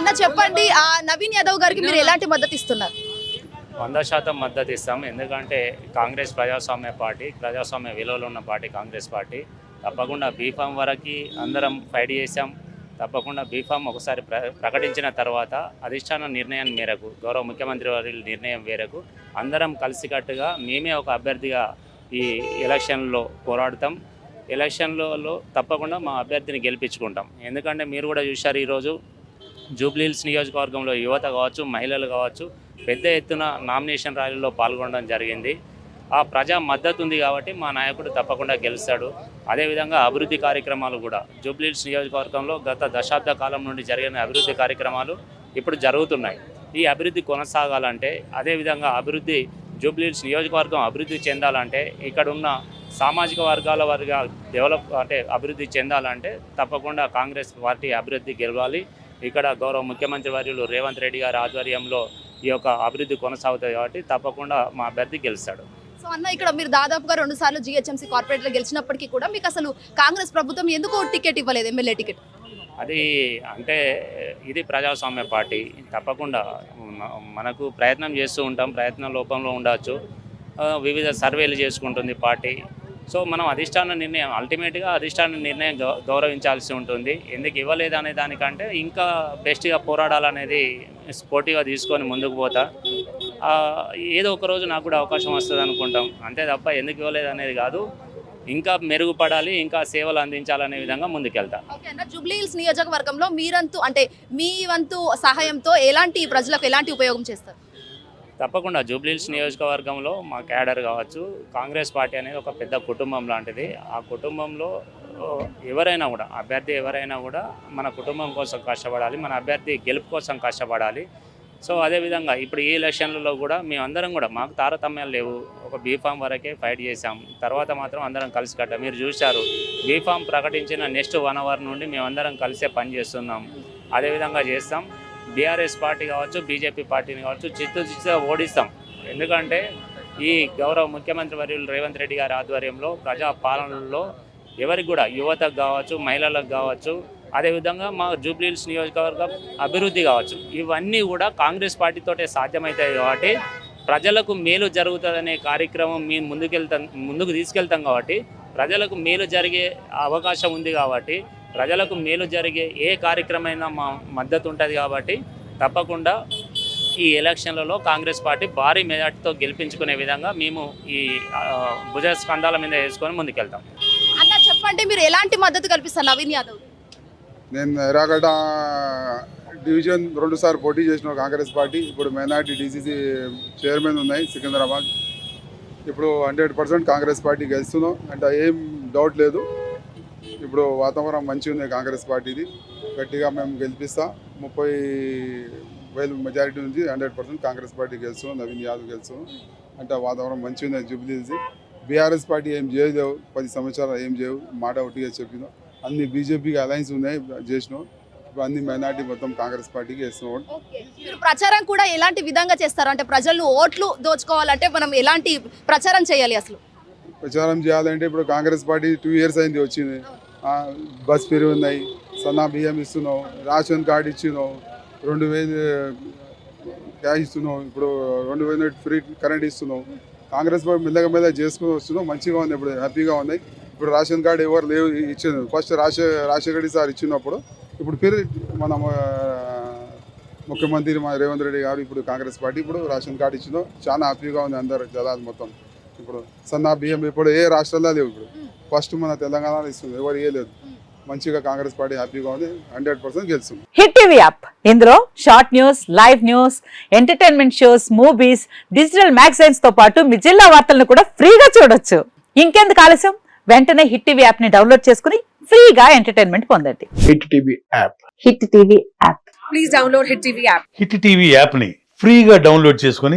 అన్న చెప్పండి ఆ నవీన్ యాదవ్ గారికి మీరు ఎలాంటి మద్దతు ఇస్తున్నారు? వంద శాతం మద్దతు ఇస్తాం. ఎందుకంటే కాంగ్రెస్ ప్రజాస్వామ్య పార్టీ ప్రజాస్వామ్య విలువలు ఉన్న పార్టీ కాంగ్రెస్ పార్టీ. తప్పకుండా బీఫామ్ వరకు అందరం ఫైట్ చేసాం తప్పకుండా బీఫామ్ ఒకసారి ప్ర ప్రకటించిన తర్వాత అధిష్టాన నిర్ణయం మేరకు గౌరవ ముఖ్యమంత్రి వారి నిర్ణయం మేరకు అందరం కలిసికట్టుగా మేమే ఒక అభ్యర్థిగా ఈ ఎలక్షన్లో పోరాడతాం. ఎలక్షన్లలో తప్పకుండా మా అభ్యర్థిని గెలిపించుకుంటాం. ఎందుకంటే మీరు కూడా చూశారు ఈరోజు జూబ్లీహిల్స్ నియోజకవర్గంలో యువత కావచ్చు మహిళలు కావచ్చు పెద్ద ఎత్తున నామినేషన్ ర్యాలీలో పాల్గొనడం జరిగింది. ఆ ప్రజా మద్దతు ఉంది కాబట్టి మా నాయకుడు తప్పకుండా గెలుస్తాడు. అదేవిధంగా అభివృద్ధి కార్యక్రమాలు కూడా. జూబ్లీహిల్స్ నియోజకవర్గంలో గత దశాబ్ద కాలం నుండి జరిగిన అభివృద్ధి కార్యక్రమాలు ఇప్పుడు జరుగుతున్నాయి. ఈ అభివృద్ధి కొనసాగాలంటే అదేవిధంగా అభివృద్ధి జూబ్లీహిల్స్ నియోజకవర్గం అభివృద్ధి చెందాలంటే ఇక్కడ ఉన్న సామాజిక వర్గాల వారిగా డెవలప్ అంటే అభివృద్ధి చెందాలంటే తప్పకుండా కాంగ్రెస్ పార్టీ అభివృద్ధి గెలవాలి. ఇక్కడ గౌరవ ముఖ్యమంత్రి వర్యులు రేవంత్ రెడ్డి గారి ఆధ్వర్యంలో ఈ యొక్క అభివృద్ధి కొనసాగుతుంది కాబట్టి తప్పకుండా మా అభ్యర్థి గెలుస్తాడు. సో అన్న ఇక్కడ మీరు దాదాపుగా రెండు సార్లు జిహెచ్ఎంసీ కార్పొరేట్లో గెలిచినప్పటికీ కూడా మీకు అసలు కాంగ్రెస్ ప్రభుత్వం ఎందుకు టికెట్ ఇవ్వలేదు ఎమ్మెల్యే టికెట్? అది అంటే ఇది ప్రజాస్వామ్య పార్టీ. తప్పకుండా మనకు ప్రయత్నం చేస్తూ ఉంటాం ప్రయత్నం లోపంలో ఉండవచ్చు వివిధ సర్వేలు చేసుకుంటుంది పార్టీ. సో మనం అధిష్టాన నిర్ణయం అల్టిమేట్గా అధిష్టాన నిర్ణయం గౌరవించాల్సి ఉంటుంది. ఎందుకు ఇవ్వలేదు అనే దానికంటే ఇంకా బెస్ట్గా పోరాడాలనేది స్పోర్టివ్గా తీసుకొని ముందుకు పోతా. ఏదో ఒక రోజు నాకు కూడా అవకాశం వస్తుంది అనుకుంటాం. అంతే తప్ప ఎందుకు ఇవ్వలేదు అనేది కాదు. ఇంకా మెరుగుపడాలి ఇంకా సేవలు అందించాలనే విధంగా ముందుకెళ్తా. జూబ్లీహిల్స్ నియోజకవర్గంలో మీరంతు అంటే మీ వంతు సహాయంతో ఎలాంటి ప్రజలకు ఎలాంటి ఉపయోగం చేస్తారు? తప్పకుండా జూబ్లీహిల్స్ నియోజకవర్గంలో మా క్యాడర్ కావచ్చు. కాంగ్రెస్ పార్టీ అనేది ఒక పెద్ద కుటుంబం లాంటిది. ఆ కుటుంబంలో ఎవరైనా కూడా అభ్యర్థి ఎవరైనా కూడా మన కుటుంబం కోసం కష్టపడాలి మన అభ్యర్థి గెలుపు కోసం కష్టపడాలి. సో అదేవిధంగా ఇప్పుడు ఈ ఎలక్షన్లలో కూడా మేమందరం కూడా మాకు తారతమ్యాలు లేవు. ఒక బీఫామ్ వరకే ఫైట్ చేసాం తర్వాత మాత్రం అందరం కలిసి కట్ట మీరు చూశారు. బీఫామ్ ప్రకటించిన నెక్స్ట్ వన్ అవర్ నుండి మేమందరం కలిసే పని చేస్తున్నాం. అదేవిధంగా చేస్తాం. బీఆర్ఎస్ పార్టీ కావచ్చు బీజేపీ పార్టీని కావచ్చు చిత్తచిత్తుగా ఓడిస్తాం. ఎందుకంటే ఈ గౌరవ ముఖ్యమంత్రి వర్యులు రేవంత్ రెడ్డి గారి ఆధ్వర్యంలో ప్రజా పాలనలో ఎవరికి కూడా యువతకు కావచ్చు మహిళలకు కావచ్చు అదేవిధంగా మా జూబ్లీహిల్స్ నియోజకవర్గం అభివృద్ధి కావచ్చు ఇవన్నీ కూడా కాంగ్రెస్ పార్టీతోటే సాధ్యమవుతాయి కాబట్టి ప్రజలకు మేలు జరుగుతుందనే కార్యక్రమం మేము ముందుకెళ్తాం ముందుకు తీసుకెళ్తాం కాబట్టి ప్రజలకు మేలు జరిగే అవకాశం ఉంది కాబట్టి ప్రజలకు మేలు జరిగే ఏ కార్యక్రమైనా మా మద్దతు ఉంటుంది కాబట్టి తప్పకుండా ఈ ఎలక్షన్లలో కాంగ్రెస్ పార్టీ భారీ మెజార్టీతో గెలిపించుకునే విధంగా మేము ఈ భుజ స్కంధాల మీద వేసుకొని ముందుకెళ్తాం. అన్న చెప్పండి మీరు ఎలాంటి మద్దతు కల్పిస్తారు నవీన్ యాదవ్? నేను ఎర్రగడ్డ డివిజన్ రెండుసార్లు పోటీ చేసిన కాంగ్రెస్ పార్టీ ఇప్పుడు మైనార్టీ డీసీసీ చైర్మన్ ఉన్నాయి సికింద్రాబాద్. ఇప్పుడు హండ్రెడ్ పర్సెంట్ కాంగ్రెస్ పార్టీ గెలుస్తున్నాం అంటే ఏం డౌట్ లేదు. ఇప్పుడు వాతావరణం మంచిగా ఉంది కాంగ్రెస్ పార్టీది. గట్టిగా మేము గెలిపిస్తాం. ముప్పై వేలు మెజారిటీ నుంచి హండ్రెడ్ పర్సెంట్ కాంగ్రెస్ పార్టీ గెలుస్తున్నాం నవీన్ యాదవ్ గెలుస్తున్నాం అంటే వాతావరణం మంచిగా ఉంది జూబ్లీసి బీఆర్ఎస్ పార్టీ ఏం చేయలేవు పది సంవత్సరాలు ఏం చేయవు మాట ఒకటిగా చెప్పినాం. అన్ని బీజేపీకి అలయన్స్ ఉన్నాయి చేసినాం. ఇప్పుడు అన్ని మైనార్టీ మొత్తం కాంగ్రెస్ పార్టీకి వేస్తున్నాం. మీరు ప్రచారం కూడా ఎలాంటి విధంగా చేస్తారు? అంటే ప్రజలను ఓట్లు దోచుకోవాలంటే మనం ఎలాంటి ప్రచారం చేయాలి అసలు? ప్రచారం చేయాలంటే ఇప్పుడు కాంగ్రెస్ పార్టీ టూ ఇయర్స్ అయింది వచ్చింది. బస్ ఫ్రీ ఉన్నాయి సన్నా బియ్యం ఇస్తున్నావు రేషన్ కార్డు ఇచ్చినావు రెండు వేలు క్యాష్ ఇస్తున్నావు ఇప్పుడు రెండు వేలు ఫ్రీ కరెంట్ ఇస్తున్నావు. కాంగ్రెస్ పార్టీ మెల్లగా మెల్లగా చేసుకుని వస్తున్నావు మంచిగా ఉంది ఇప్పుడు హ్యాపీగా ఉన్నాయి. ఇప్పుడు రేషన్ కార్డు ఎవరు లేవు ఇచ్చింది ఫస్ట్ రాజ రాజశేఖర్ సార్ ఇచ్చినప్పుడు ఇప్పుడు ఫిర్ మన ముఖ్యమంత్రి మా రేవంత్ రెడ్డి గారు ఇప్పుడు కాంగ్రెస్ పార్టీ ఇప్పుడు రేషన్ కార్డు ఇచ్చినాం చాలా హ్యాపీగా ఉంది అందరు జనాలు మొత్తం. ఇప్పుడు సన్నా బియ్యం ఇప్పుడు ఏ రాష్ట్రాల్లో లేవు ఇప్పుడు. ఫస్ట్ మన తెలంగాణలో ఇస్తుంది ఎవరు ఏ లేదు మంచిగా కాంగ్రెస్ పార్టీ హ్యాపీగా ఉంది హండ్రెడ్ పర్సెంట్ గెలుస్తుంది. Hit TV app. ఇందులో short news live news entertainment shows movies digital మ్యాగజైన్స్తో పాటు మీ జిల్లా వార్తలను కూడా ఫ్రీగా చూడొచ్చు. ఇంకెందుకు ఆలస్యం? వెంటనే హిట్ టీవీ యాప్ని డౌన్లోడ్ చేసుకుని ఫ్రీగా ఎంటర్టైన్మెంట్ పొందండి. Hit TV app. Hit TV app. Please download Hit TV app. Hit TV యాప్ని ఫ్రీగా డౌన్లోడ్ చేసుకొని